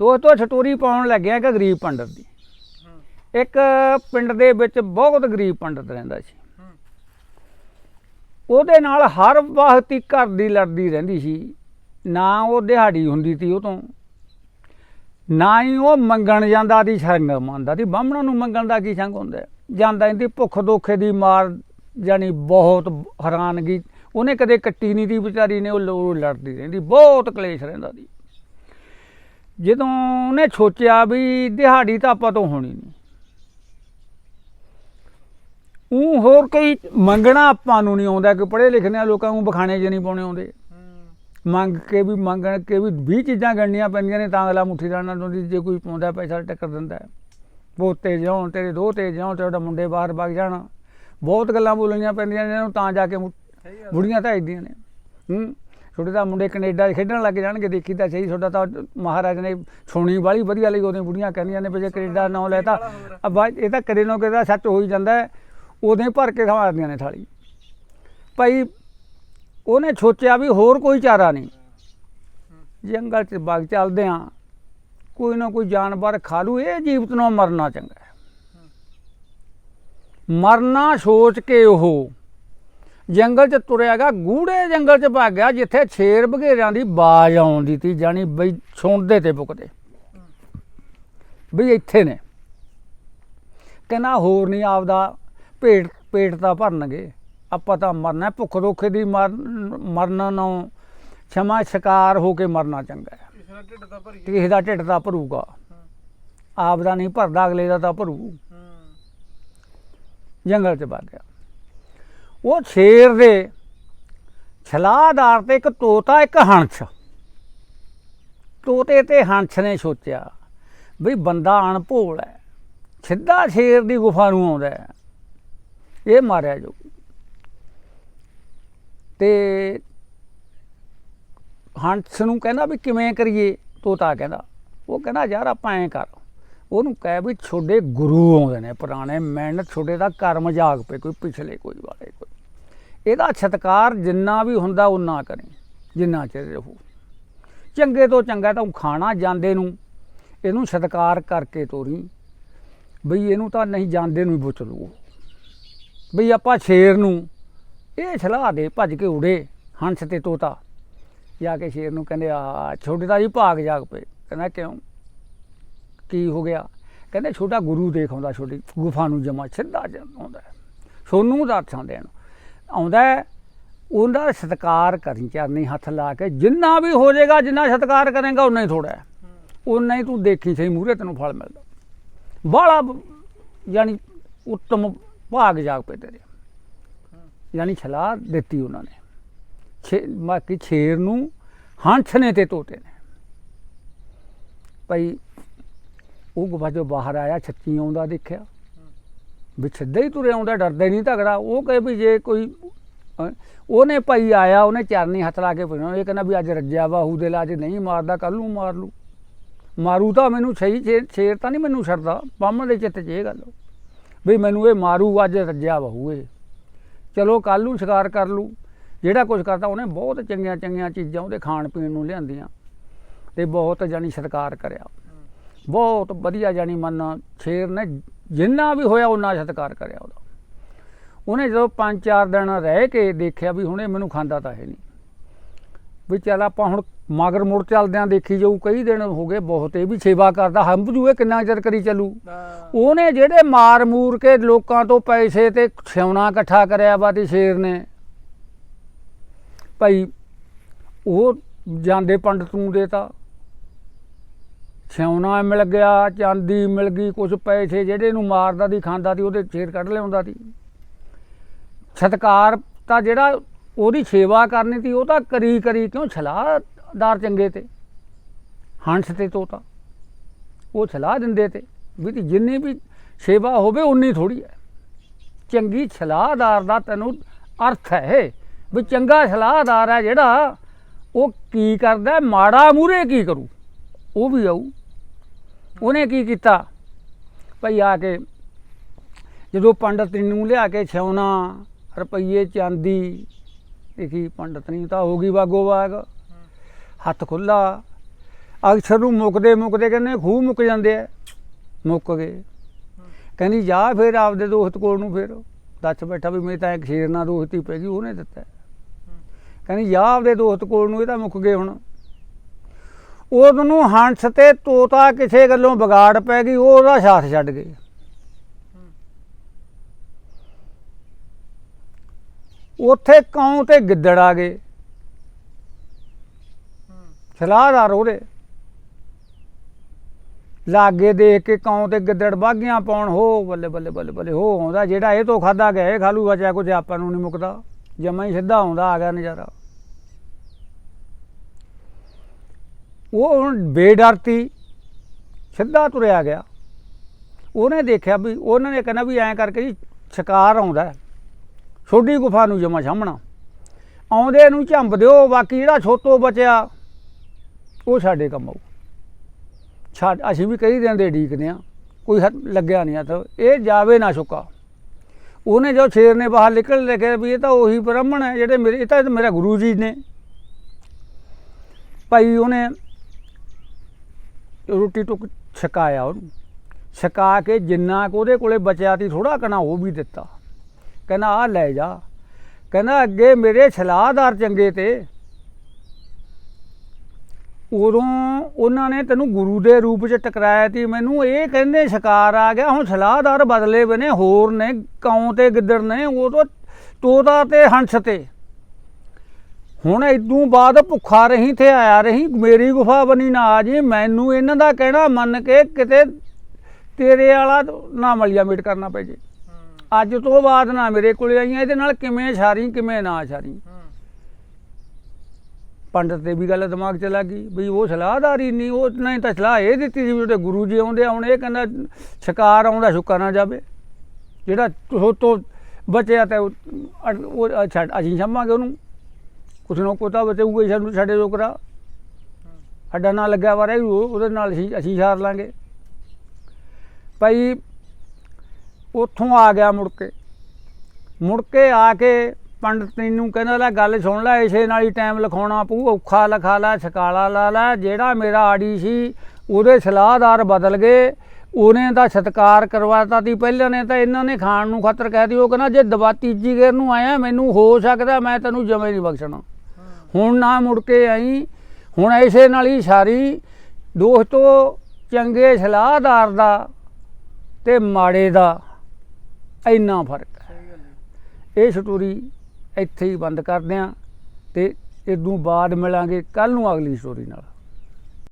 ਦੋਸਤੋ ਛਟੋਰੀ ਪਾਉਣ ਲੱਗਿਆ ਇੱਕ ਗਰੀਬ ਪੰਡਤ ਦੀ। ਇੱਕ ਪਿੰਡ ਦੇ ਵਿੱਚ ਬਹੁਤ ਗਰੀਬ ਪੰਡਤ ਰਹਿੰਦਾ ਸੀ। ਉਹਦੇ ਨਾਲ ਹਰ ਵਕਤ ਹੀ ਘਰ ਦੀ ਲੜਦੀ ਰਹਿੰਦੀ ਸੀ। ਨਾ ਉਹ ਦਿਹਾੜੀ ਹੁੰਦੀ ਸੀ ਉਹ ਤੋਂ ਨਾ ਹੀ ਉਹ ਮੰਗਣ ਜਾਂਦਾ ਦੀ ਸੰਗ ਮੰਨਦਾ ਸੀ। ਬਾਹਮਣਾਂ ਨੂੰ ਮੰਗਣ ਦਾ ਕੀ ਸੰਗ ਹੁੰਦਾ? ਜਾਂਦਾ ਇਹਦੀ ਭੁੱਖ ਦੋਖੇ ਦੀ ਮਾਰ ਜਾਨੀ ਬਹੁਤ ਹੈਰਾਨਗੀ। ਉਹਨੇ ਕਦੇ ਕੱਟੀ ਨਹੀਂ ਦੀ ਵਿਚਾਰੀ ਨੇ ਉਹ ਲੜਦੀ ਰਹਿੰਦੀ। ਬਹੁਤ ਕਲੇਸ਼ ਰਹਿੰਦਾ ਸੀ। ਜਦੋਂ ਉਹਨੇ ਸੋਚਿਆ ਵੀ ਦਿਹਾੜੀ ਤਾਂ ਆਪਾਂ ਤੋਂ ਹੋਣੀ ਨਹੀਂ। ਉਹ ਹੋਰ ਕੋਈ ਮੰਗਣਾ ਆਪਾਂ ਨੂੰ ਨਹੀਂ ਆਉਂਦਾ ਕਿ ਪੜ੍ਹੇ ਲਿਖੇ ਲੋਕਾਂ ਨੂੰ ਬਖਾਣੇ ਜੇ ਨਹੀਂ ਪਾਉਣੇ ਆਉਂਦੇ। ਮੰਗ ਕੇ ਵੀ ਮੰਗਣ ਕੇ ਵੀ 20 ਚੀਜ਼ਾਂ ਗਣਨੀਆਂ ਪੈਂਦੀਆਂ ਨੇ ਤਾਂ ਅਗਲਾ ਮੁੱਠੀ ਦਾਣਾ ਦੋਂਦੀ ਜੇ ਕੋਈ ਪਾਉਂਦਾ ਪੈਸਾ ਟੱਕਰ ਦਿੰਦਾ ਹੈ। ਪੋਤੇ ਜਾਉਣ ਤੇਰੇ ਦੋ ਤੇ ਜਾਉਣ ਤੁਹਾਡਾ ਮੁੰਡੇ ਬਾਹਰ ਵਗ ਜਾਣ। ਬਹੁਤ ਗੱਲਾਂ ਬੋਲਣੀਆਂ ਪੈਂਦੀਆਂ ਨੇ ਤਾਂ ਜਾ ਕੇ ਬੁੜੀਆਂ ਤਾਂ ਇਦਾਂ ਨੇ। ਹੂੰ। ਛੋਟੇ ਤਾਂ ਮੁੰਡੇ ਕੈਨੇਡਾ ਖੇਡਣ ਲੱਗ ਜਾਣਗੇ ਦੇਖੀ ਤਾਂ ਸਹੀ ਤੁਹਾਡਾ ਤਾਂ ਮਹਾਰਾਜ ਨੇ ਛੋਣੀ ਵਾਲੀ ਵਧੀਆ ਲਈ ਉਹਦੀਆਂ ਬੁੜੀਆਂ ਕਹਿੰਦੀਆਂ ਨੇ ਵੀ ਜੇ ਕੈਨੇਡਾ ਨਾਂ ਲੈਤਾ ਬਾਅਦ ਇਹ ਤਾਂ ਕਦੇ ਨਾ ਕਦੇ ਸੱਚ ਹੋ ਹੀ ਜਾਂਦਾ ਉਦੋਂ ਹੀ ਭਰ ਕੇ ਖਵਾਰਦੀਆਂ ਨੇ ਥਾਲੀ। ਭਾਈ ਉਹਨੇ ਸੋਚਿਆ ਵੀ ਹੋਰ ਕੋਈ ਚਾਰਾ ਨਹੀਂ। ਜੰਗਲ 'ਚ ਬਾਗ ਚੱਲਦੇ ਆ ਕੋਈ ਨਾ ਕੋਈ ਜਾਨਵਰ ਖਾ ਲੂ ਇਹ ਜੀਵਤ ਨੂੰ ਮਰਨਾ ਚੰਗਾ ਮਰਨਾ ਸੋਚ ਕੇ ਉਹ ਜੰਗਲ 'ਚ ਤੁਰਿਆਗਾ ਗੂੜੇ ਜੰਗਲ 'ਚ ਭੱਗ ਗਿਆ ਜਿੱਥੇ ਛੇਰ ਬਘੇਰਿਆਂ ਦੀ ਬਾਜ਼ ਆਉਂਦੀ ਤੀ ਜਾਨੀ ਬਈ ਸੁਣਦੇ ਤੇ ਬੁਕਦੇ ਬਈ ਇੱਥੇ ਨੇ। ਕਹਿੰਦਾ ਹੋਰ ਨਹੀਂ ਆਪਦਾ ਪੇਟ ਪੇਟ ਤਾਂ ਭਰਨਗੇ। ਆਪਾਂ ਤਾਂ ਮਰਨਾ ਭੁੱਖ ਦੋਖੇ ਦੀ ਮਰ- ਮਰਨ ਨੂੰ ਛਮਾ ਸ਼ਿਕਾਰ ਹੋ ਕੇ ਮਰਨਾ ਚੰਗਾ ਹੈ ਕਿਸੇ ਦਾ ਢਿੱਡ ਤਾਂ ਭਰੀ ਤੇ ਕਿਸੇ ਦਾ ਢਿੱਡ ਤਾਂ ਭਰੂਗਾ। ਆਪ ਦਾ ਨਹੀਂ ਭਰਦਾ ਅਗਲੇ ਦਾ ਤਾਂ ਭਰੂ। ਜੰਗਲ 'ਚ ਵਗ ਗਿਆ। ਉਹ ਸ਼ੇਰ ਦੇ ਛਲਾਦਾਰ ਤੇ ਇੱਕ ਤੋਤਾ, ਇੱਕ ਹੰਸ। ਤੋਤੇ ਤੇ ਹੰਸ ਨੇ ਸੋਚਿਆ ਵੀ ਬੰਦਾ ਅਣਭੋਲ ਹੈ, ਸਿੱਧਾ ਸ਼ੇਰ ਦੀ ਗੁਫਾ ਨੂੰ ਆਉਂਦਾ ਹੈ। ਇਹ ਮਾਰਿਆ ਜੋ। ਤੇ ਹੰਸ ਨੂੰ ਕਹਿੰਦਾ ਵੀ ਕਿਵੇਂ ਕਰੀਏ? ਤੋਤਾ ਕਹਿੰਦਾ, ਉਹ ਕਹਿੰਦਾ, ਯਾਰ ਆਪਾਂ ਐਂ ਕਰ ਉਹਨੂੰ ਕਹਿ ਵੀ ਛੋਡੇ ਗੁਰੂ ਆਉਂਦੇ ਨੇ, ਪੁਰਾਣੇ ਮਿਹਨਤ ਛੋਡੇ ਦਾ ਕਰਮ ਜਾਗ ਪਏ ਕੋਈ ਪਿਛਲੇ ਕੋਈ ਵਾਲੇ ਕੋਈ। ਇਹਦਾ ਸਤਕਾਰ ਜਿੰਨਾ ਵੀ ਹੁੰਦਾ ਉਨਾ ਕਰੇ, ਜਿੰਨਾ ਚਿਰ ਰਹੂ। ਚੰਗੇ ਤੋਂ ਚੰਗਾ ਤਾਂ ਖਾਣਾ ਜਾਂਦੇ ਨੂੰ, ਇਹਨੂੰ ਸਤਕਾਰ ਕਰਕੇ ਤੋਰੀ। ਬਈ ਇਹਨੂੰ ਤਾਂ ਨਹੀਂ ਜਾਂਦੇ ਨੂੰ ਹੀ ਬੁੱਚ ਲੂ ਬਈ ਆਪਾਂ ਸ਼ੇਰ ਨੂੰ, ਇਹ ਸਲਾਹ ਦੇ, ਭੱਜ ਕੇ ਉੜੇ, ਹੰਸ ਤੇ ਤੋਤਾ। ਜਾ ਕੇ ਸ਼ੇਰ ਨੂੰ ਕਹਿੰਦੇ, ਆ, ਛੋਟੇ ਦਾ ਜੀ ਭਾਗ ਜਾਗ ਪਏ। ਕਹਿੰਦਾ, ਕਿਉਂ? ਕੀ ਹੋ ਗਿਆ? ਕਹਿੰਦੇ ਛੋਟਾ ਗੁਰੂ ਦੇਖ ਆਉਂਦਾ ਛੋਟੀ ਗੁਫਾ ਨੂੰ ਜਮਾ ਸਿੱਧਾ ਜ- ਆਉਂਦਾ ਸੋਨੂੰ ਸੋਨੂੰ ਅਰਥਾਂ ਦੇਣ ਆਉਂਦਾ ਹੈ, ਉਹਦਾ ਸਤਕਾਰ ਕਰੀ ਚਰਨੀ ਹੱਥ ਲਾ ਕੇ ਜਿੰਨਾ ਵੀ ਹੋ ਜਾਏਗਾ ਜਿੰਨਾ ਸਤਕਾਰ ਕਰੇਗਾ ਉਨਾ ਹੀ ਥੋੜਾ ਹੈ। ਉਨਾ ਹੀ ਤੂੰ ਦੇਖੀ ਸਹੀ ਮੂਹਰੇ ਤੈਨੂੰ ਫਲ ਮਿਲਦਾ। ਬਾਲਾ ਯਾਨੀ ਉੱਤਮ ਭਾਗ ਜਾਗ ਪਏ ਤੇਰੇ। ਯਾਨੀ ਛਲਾ ਦਿੱਤੀ ਉਹਨਾਂ ਨੇ। ਛੇ ਬਾਕੀ ਛੇਰ ਨੂੰ ਹੰਸ ਨੇ ਤੇ ਤੋਤੇ ਨੇ। ਭਾਈ ਉਹ ਗੁਫਾ ਚੋਂ ਬਾਹਰ ਆਇਆ, ਛੱਤੀ ਆਉਂਦਾ ਦੇਖਿਆ। ਵੀ ਸਿੱਧਾ ਹੀ ਤੁਰੇ ਆਉਂਦਾ, ਡਰਦਾ ਨਹੀਂ ਤਗੜਾ। ਉਹ ਕਹੇ ਵੀ ਜੇ ਕੋਈ ਉਹਨੇ ਭਾਈ ਆਇਆ, ਉਹਨੇ ਚਰਨੀ ਹੱਥ ਲਾ ਕੇ ਪੁੱਛਣਾ ਇਹ ਕਹਿੰਦਾ ਵੀ ਅੱਜ ਰੱਜਿਆ ਬਾਹੂ ਦੇ ਲਾਜ ਨਹੀਂ ਮਾਰਦਾ ਕੱਲ ਨੂੰ ਮਾਰ ਲੂ ਮਾਰੂ ਤਾਂ ਮੈਨੂੰ ਸਹੀ ਸ਼ੇਰ ਸ਼ੇਰ ਤਾਂ ਨਹੀਂ ਮੈਨੂੰ ਛੱਡਦਾ। ਬਾਹਮਣ ਦੇ ਚਿੱਤ 'ਚ ਇਹ ਗੱਲ। ਵੀ ਮੈਨੂੰ ਇਹ ਮਾਰੂ, ਅੱਜ ਰੱਜਿਆ ਬਾਹੂ ਇਹ ਚਲੋ ਕੱਲ ਨੂੰ ਸ਼ਿਕਾਰ ਕਰ ਲੂ ਜਿਹੜਾ ਕੁਝ ਕਰਦਾ, ਉਹਨੇ ਬਹੁਤ ਚੰਗੀਆਂ ਚੰਗੀਆਂ ਚੀਜ਼ਾਂ ਉਹਦੇ ਖਾਣ ਪੀਣ ਨੂੰ ਲਿਆਂਦੀਆਂ। ਤੇ ਬਹੁਤ ਜਾਨੀ ਸਤਿਕਾਰ ਕਰਿਆ। ਬਹੁਤ ਵਧੀਆ ਜਾਨੀ ਮੰਨ ਸ਼ੇਰ ਨੇ ਜਿੰਨਾ ਵੀ ਹੋਇਆ ਉਹਨਾਂ ਸਤਿਕਾਰ ਕਰਿਆ ਉਹਦਾ। ਉਹਨੇ ਜਦੋਂ ਪੰਜ ਚਾਰ ਦਿਨ ਰਹਿ ਕੇ ਦੇਖਿਆ ਵੀ ਹੁਣ ਇਹ ਮੈਨੂੰ ਖਾਂਦਾ ਤਾਂ ਹੈ ਨਹੀਂ। ਵੀ ਚੱਲ ਆਪਾਂ ਹੁਣ ਮਗਰ ਮੁੜ ਚੱਲਦਿਆਂ ਦੇਖੀ ਜਾਊ ਕਈ ਦਿਨ ਹੋ ਗਏ ਬਹੁਤ ਇਹ ਵੀ ਸੇਵਾ ਕਰਦਾ ਹੰਬ ਜੂਏ ਕਿੰਨਾ ਚਿਰ ਕਰੀ ਚੱਲੂ। ਉਹਨੇ ਜਿਹੜੇ ਮਾਰ ਮੂਰ ਕੇ ਲੋਕਾਂ ਤੋਂ ਪੈਸੇ ਤੇ ਸਿਉਣਾ ਇਕੱਠਾ ਕਰਿਆ ਤੇ ਸ਼ੇਰ ਨੇ ਭਾਈ ਉਹ ਜਾਂਦੇ ਪੰਡਤ ਨੂੰ ਦੇਤਾ। ਸਿਉਣਾ ਮਿਲ ਗਿਆ, ਚਾਂਦੀ ਮਿਲ ਗਈ ਕੁਝ ਪੈਸੇ ਜਿਹੜੇ ਨੂੰ ਮਾਰਦਾ ਦੀ ਖਾਂਦਾ ਦੀ ਉਹਦੇ ਸ਼ੇਰ ਕੱਢ ਲਿਆਉਂਦਾ ਦੀ ਸਤਕਾਰ ਤਾਂ ਜਿਹੜਾ ਉਹਦੀ ਸੇਵਾ ਕਰਨੀ ਸੀ, ਉਹ ਤਾਂ ਕਰੀ ਕਰੀ ਕਿਉਂ ਛਲਾਦਾਰ ਚੰਗੇ ਤੇ? ਹੰਸ ਤੇ ਤੋਤਾ। ਉਹ ਸਲਾਹ ਦਿੰਦੇ ਤੇ ਵੀ ਜਿੰਨੀ ਵੀ ਸੇਵਾ ਹੋਵੇ ਉਨੀ ਥੋੜੀ ਹੈ। ਚੰਗੀ ਸਲਾਹਦਾਰ ਦਾ ਤੈਨੂੰ ਅਰਥ ਹੈ ਵੀ ਚੰਗਾ ਸਲਾਹਦਾਰ ਹੈ ਜਿਹੜਾ, ਉਹ ਕੀ ਕਰਦਾ ਮਾੜਾ ਮੂਰੇ ਕੀ ਕਰੂ? ਉਹ ਵੀ ਆਊ। ਉਹਨੇ ਕੀ ਕੀਤਾ? ਭਈ ਆ ਕੇ ਜਦੋਂ ਪੰਡਤ ਨੂੰ ਲਿਆ ਕੇ ਛਾਉਣਾ ਰੁਪਈਏ ਚਾਂਦੀ, ਦੇਖੀ ਪੰਡਤ ਨਹੀਂ ਤਾਂ ਹੋ ਗਈ ਬਾਗੋ ਬਾਗ ਹੱਥ ਖੁੱਲਾ ਅਕਸਰ ਨੂੰ ਮੁੱਕਦੇ ਮੁੱਕਦੇ ਕਹਿੰਦੇ ਖੂਹ ਮੁੱਕ ਜਾਂਦੇ ਆ। ਮੁੱਕ ਗਏ। ਕਹਿੰਦੀ ਜਾ ਫਿਰ ਆਪਦੇ ਦੋਸਤ ਕੋਲ ਨੂੰ ਫਿਰ। ਦੱਸ ਬੈਠਾ ਵੀ ਮੇਰੇ ਤਾਂ ਇੱਕ ਸ਼ੇਰ ਨਾਲ ਦੋਸਤੀ ਪੈ ਗਈ, ਉਹਨੇ ਦਿੱਤਾ। ਕਹਿੰਦੀ ਜਾ ਆਪਦੇ ਦੋਸਤ ਕੋਲ ਨੂੰ, ਇਹ ਤਾਂ ਮੁੱਕ ਗਏ ਹੁਣ। ਉਹਨੂੰ ਹੰਸ ਤੇ ਤੋਤਾ ਕਿਸੇ ਗੱਲੋਂ ਵਿਗਾੜ ਪੈ ਗਈ, ਉਹ ਉਹਦਾ ਸਾਥ ਛੱਡ ਗਏ ਉੱਥੇ ਕੌਂ ਤੇ ਗਿੱਦੜ ਆ ਗਏ। ਸਲਾਹਦਾਰ ਉਹਦੇ। ਲਾਗੇ ਦੇਖ ਕੇ ਕੌਂ ਤੇ ਗਿੱਦੜ, ਬਾਗੀਆਂ ਪਾਉਣ, ਹੋ ਬੱਲੇ ਬੱਲੇ ਬੱਲੇ ਬੱਲੇ, ਹੋ ਆਉਂਦਾ ਜਿਹੜਾ ਇਹ ਤੋਂ ਖਾਦਾ ਗਿਆ, ਇਹ ਖਾਲੂਗਾ ਚਾਹੇ ਕੁਝ ਆਪਾਂ ਨੂੰ ਨਹੀਂ ਮੁੱਕਦਾ। ਜਮਾ ਹੀ ਸਿੱਧਾ ਆਉਂਦਾ, ਆ ਗਿਆ ਨਜ਼ਾਰਾ। ਉਹ ਹੁਣ ਬੇਡਰਤੀ ਸਿੱਧਾ ਤੁਰਿਆ ਗਿਆ। ਉਹਨੇ ਦੇਖਿਆ ਵੀ ਉਹਨਾਂ ਨੇ ਕਹਿੰਦਾ ਵੀ ਐਂ ਕਰਕੇ ਜੀ ਸ਼ਿਕਾਰ ਆਉਂਦਾ ਹੈ। ਛੋਟੀ ਗੁਫਾ ਨੂੰ ਜਮਾ ਸਾਹਮਣਾ। ਆਉਂਦੇ ਨੂੰ ਝੰਬ ਦਿਓ, ਬਾਕੀ ਜਿਹੜਾ ਛੋਟੋ ਬਚਿਆ, ਉਹ ਸਾਡੇ ਕੰਮ ਆਊ। ਛੱਡ, ਅਸੀਂ ਵੀ ਕਈ ਦਿਨ ਦੇ ਢੀਕਦੇ ਆ ਕੋਈ ਲੱਗਿਆ ਨਹੀਂ ਹੱਥ, ਇਹ ਜਾਵੇ ਨਾ ਸੁੱਕਾ ਉਹਨੇ ਜੋ ਸ਼ੇਰ ਨੇ ਬਾਹਰ ਨਿਕਲ ਲਿਖਿਆ ਵੀ ਇਹ ਤਾਂ ਉਹੀ ਬ੍ਰਾਹਮਣ ਹੈ, ਜਿਹੜੇ ਮੇਰੇ, ਇਹ ਤਾਂ ਮੇਰਾ ਗੁਰੂ ਜੀ ਨੇ। ਭਾਈ ਉਹਨੇ ਰੋਟੀ ਟੁੱਕ ਛਕਾਇਆ ਉਹਨੂੰ। ਛਕਾ ਕੇ ਜਿੰਨਾ ਕੁ ਉਹਦੇ ਕੋਲੇ ਬਚਿਆ ਤੀ ਥੋੜਾ ਕਣਾ ਉਹ ਵੀ ਦਿੱਤਾ। ਕਹਿੰਦਾ ਆ ਲੈ ਜਾ। ਕਹਿੰਦਾ, ਅੱਗੇ ਮੇਰੇ ਸਲਾਹਦਾਰ ਚੰਗੇ ਤੇ। ਉਦੋਂ ਉਹਨਾਂ ਨੇ ਤੈਨੂੰ ਗੁਰੂ ਦੇ ਰੂਪ 'ਚ ਟਕਰਾਇਆ ਤੀ ਮੈਨੂੰ ਇਹ ਕਹਿੰਦੇ ਸ਼ਿਕਾਰ ਆ ਗਿਆ। ਹੁਣ ਸਲਾਹਦਾਰ ਬਦਲੇ ਬਨੇ ਹੋਰ ਨੇ, ਕੌਂ ਤੇ, ਗਿੱਦੜ ਨੇ, ਉਹ ਤੋਂ ਤੋਤਾ ਤੇ ਹੰਸ ਤੇ। ਹੁਣ ਇਦੋਂ ਬਾਅਦ ਭੁੱਖਾ ਰਹੀਂ ਤੇ ਆਇਆ ਰਹੀਂ, ਮੇਰੀ ਗੁਫਾ ਬਣੀ ਨਾ ਆ ਜੀ, ਮੈਨੂੰ ਇਹਨਾਂ ਦਾ ਕਹਿਣਾ ਮੰਨ ਕੇ ਕਿਤੇ ਤੇਰੇ ਵਾਲਾ ਨਾ ਮਲਿਆ ਮੀਟ ਕਰਨਾ ਪੈ ਜੇ। ਅੱਜ ਤੋਂ ਬਾਅਦ ਨਾ ਮੇਰੇ ਕੋਲ ਆਈਆਂ, ਇਹਦੇ ਨਾਲ ਕਿਵੇਂ ਛਾਰੀ ਕਿਵੇਂ ਨਾ ਛਾਰੀ ਪੰਡਤ ਤੇ ਵੀ ਗੱਲ ਦਿਮਾਗ 'ਚ ਲੱਗ ਗਈ, ਵੀ ਉਹ ਸਲਾਹਦਾਰੀ ਨਹੀਂ ਉਹ ਨਹੀਂ ਤਾਂ ਸਲਾਹ ਇਹ ਦਿੱਤੀ ਸੀ ਵੀ ਉਹਦੇ ਗੁਰੂ ਜੀ ਆਉਂਦੇ ਆ, ਹੁਣ ਇਹ ਕਹਿੰਦਾ ਸ਼ਿਕਾਰ ਆਉਂਦਾ ਸ਼ੁਕਰ ਨਾ ਜਾਵੇ। ਜਿਹੜਾ ਤੋਂ ਤੋਂ ਬਚਿਆ ਤੇ ਉਹ ਛੱਡ ਅਸੀਂ ਛੰਮਾਂਗੇ ਉਹਨੂੰ। ਕੁਛ ਨਾ ਕੋਤਾ ਬਚੂਗਾ ਹੀ ਸਾਨੂੰ, ਸਾਡੇ ਜੋਕਰਾ। ਸਾਡਾ ਨਾਂ ਲੱਗਿਆ ਵਾ ਰਿਹਾ ਉਹਦੇ ਨਾਲ ਅਸੀਂ ਅਸੀਂ ਹਾਰ ਲਾਂਗੇ। ਭਾਈ, ਉੱਥੋਂ ਆ ਗਿਆ ਮੁੜ ਕੇ। ਮੁੜ ਕੇ ਆ ਕੇ ਪੰਡਤ ਨੂੰ ਕਹਿੰਦਾ, ਲੈ ਗੱਲ ਸੁਣ ਲੈ, ਇਸੇ ਨਾਲ ਹੀ ਟਾਈਮ ਲਿਖਾਉਣਾ ਪਊ, ਔਖਾ ਲਿਖਾ ਲੈ ਛਕਾਲਾ ਲਾ ਲੈ, ਜਿਹੜਾ ਮੇਰਾ ਆੜੀ ਸੀ, ਉਹਦੇ ਸਲਾਹਦਾਰ ਬਦਲ ਗਏ। ਉਹਨੇ ਤਾਂ ਸਤਕਾਰ ਕਰਵਾਤਾ ਤੀ ਪਹਿਲਾਂ ਨੇ ਤਾਂ ਇਹਨਾਂ ਨੇ ਖਾਣ ਨੂੰ ਖਤਰ ਕਹਿ ਦਿੱਤੀ, ਉਹ ਕਹਿੰਦਾ, ਜੇ ਦਵਾ ਤੀਜੀ ਗੇਰ ਨੂੰ ਆਇਆ, ਮੈਨੂੰ ਹੋ ਸਕਦਾ ਮੈਂ ਤੈਨੂੰ ਜਮੇ ਨਹੀਂ ਬਖਸ਼ਣਾ। ਹੁਣ ਨਾ ਮੁੜ ਕੇ ਆਈ। ਹੁਣ ਐਸੇ ਨਾਲ ਹੀ ਸਾਰੀ। ਦੋਸਤੋ ਚੰਗੇ ਸਲਾਹਦਾਰ ਦਾ ਤੇ ਮਾੜੇ ਦਾ ਇੰਨਾ ਫ਼ਰਕ ਹੈ। ਇਹ ਸਟੋਰੀ ਇੱਥੇ ਹੀ ਬੰਦ ਕਰਦੇ ਹਾਂ ਤੇ ਇਦੋਂ ਬਾਅਦ ਮਿਲਾਂਗੇ ਕੱਲ ਨੂੰ ਅਗਲੀ ਸਟੋਰੀ ਨਾਲ।